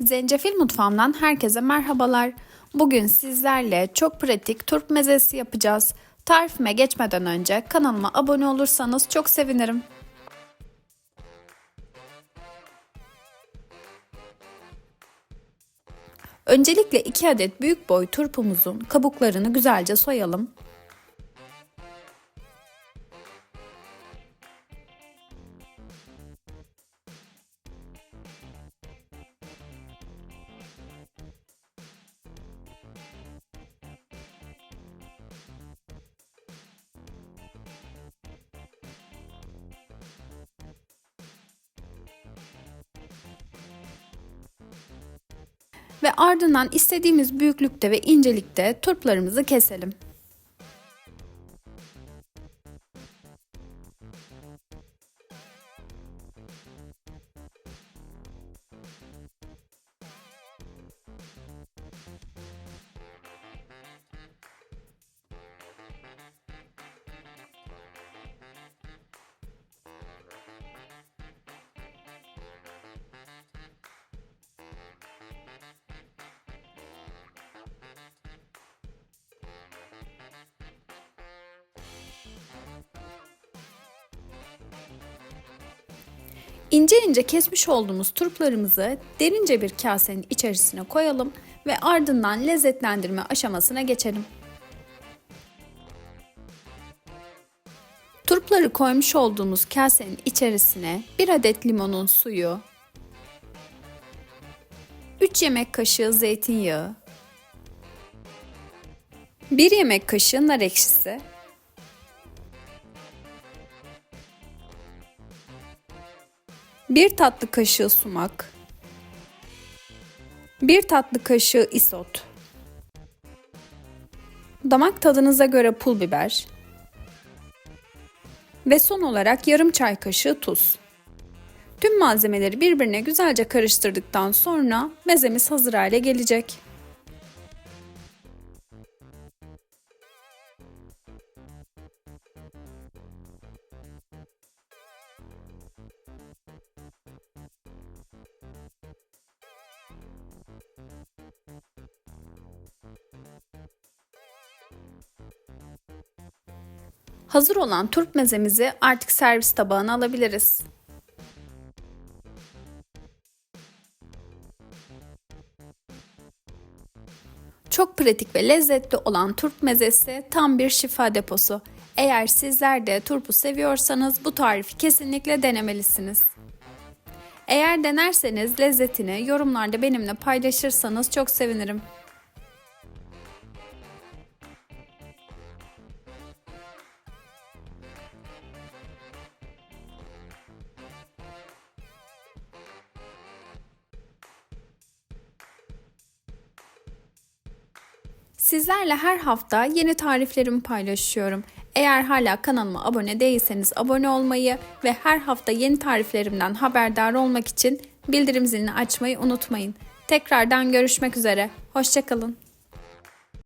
Zencefil mutfağımdan herkese merhabalar. Bugün sizlerle çok pratik turp mezesi yapacağız. Tarifime geçmeden önce kanalıma abone olursanız çok sevinirim. Öncelikle 2 adet büyük boy turpumuzun kabuklarını güzelce soyalım. Ve ardından istediğimiz büyüklükte ve incelikte turplarımızı keselim. İnce ince kesmiş olduğumuz turplarımızı derince bir kasenin içerisine koyalım ve ardından lezzetlendirme aşamasına geçelim. Turpları koymuş olduğumuz kasenin içerisine 1 adet limonun suyu, 3 yemek kaşığı zeytinyağı, 1 yemek kaşığı nar ekşisi, 1 tatlı kaşığı sumak, 1 tatlı kaşığı isot, damak tadınıza göre pul biber ve son olarak yarım çay kaşığı tuz. Tüm malzemeleri birbirine güzelce karıştırdıktan sonra mezemiz hazır hale gelecek. Hazır olan turp mezemizi artık servis tabağına alabiliriz. Çok pratik ve lezzetli olan turp mezesi tam bir şifa deposu. Eğer sizler de turpu seviyorsanız bu tarifi kesinlikle denemelisiniz. Eğer denerseniz lezzetini yorumlarda benimle paylaşırsanız çok sevinirim. Sizlerle her hafta yeni tariflerimi paylaşıyorum. Eğer hala kanalıma abone değilseniz abone olmayı ve her hafta yeni tariflerimden haberdar olmak için bildirim zilini açmayı unutmayın. Tekrardan görüşmek üzere. Hoşçakalın.